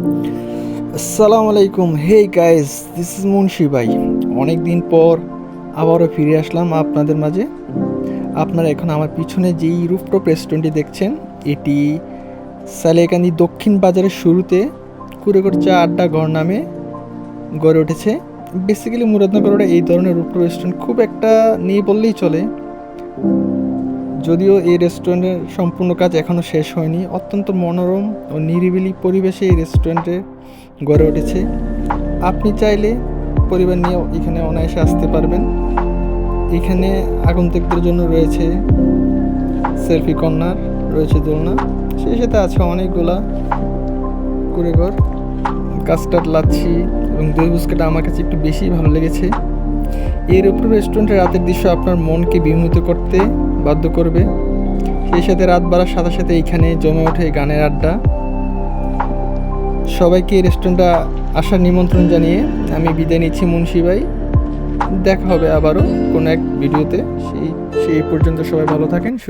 আসসালামু আলাইকুম। Hey guys this is Munshi ভাই। অনেক দিন পর আবারও ফিরে আসলাম আপনাদের মাঝে। আপনারা এখন আমার পিছনে যেই রুফটপ রেস্টুরেন্টটি দেখছেন, এটি সালিয়াকান্দি দক্ষিণ বাজারের শুরুতে কুড়েকর চা আড্ডা ঘর নামে গড়ে উঠেছে। বেসিক্যালি মুরাদনগরে এই ধরনের রুফটপ রেস্টুরেন্ট খুব একটা নেই বললেই চলে। যদিও এই রেস্টুরেন্টের সম্পূর্ণ কাজ এখনও শেষ হয়নি, অত্যন্ত মনোরম ও নিরিবিলি পরিবেশে এই রেস্টুরেন্টে গড়ে উঠেছে। আপনি চাইলে পরিবার নিয়ে এখানে অনায়াসে আসতে পারবেন। এখানে আগন্তুকদের জন্য রয়েছে সেলফি কর্নার, রয়েছে দোলনা, সেই সাথে আছে অনেকগুলা কুড়েঘর, কাস্টার্ড লাচ্ছি এবং দই বিস্কুট আমার কাছে একটু বেশি ভালো লেগেছে। এর উপর রেস্টুরেন্টের রাতের দৃশ্য আপনার মনকে বিমোহিত করতে বাধ্য করবে। সেই সাথে রাত বাড়ার সাথে সাথে এইখানে জমে ওঠে গানের আড্ডা। সবাইকে রেস্টুরেন্টটা আসার নিমন্ত্রণ জানিয়ে আমি বিদায় নিচ্ছি মুন্সি ভাই। দেখা হবে আবারও কোনো এক ভিডিওতে। সেই সেই পর্যন্ত সবাই ভালো থাকেন, সুস্থ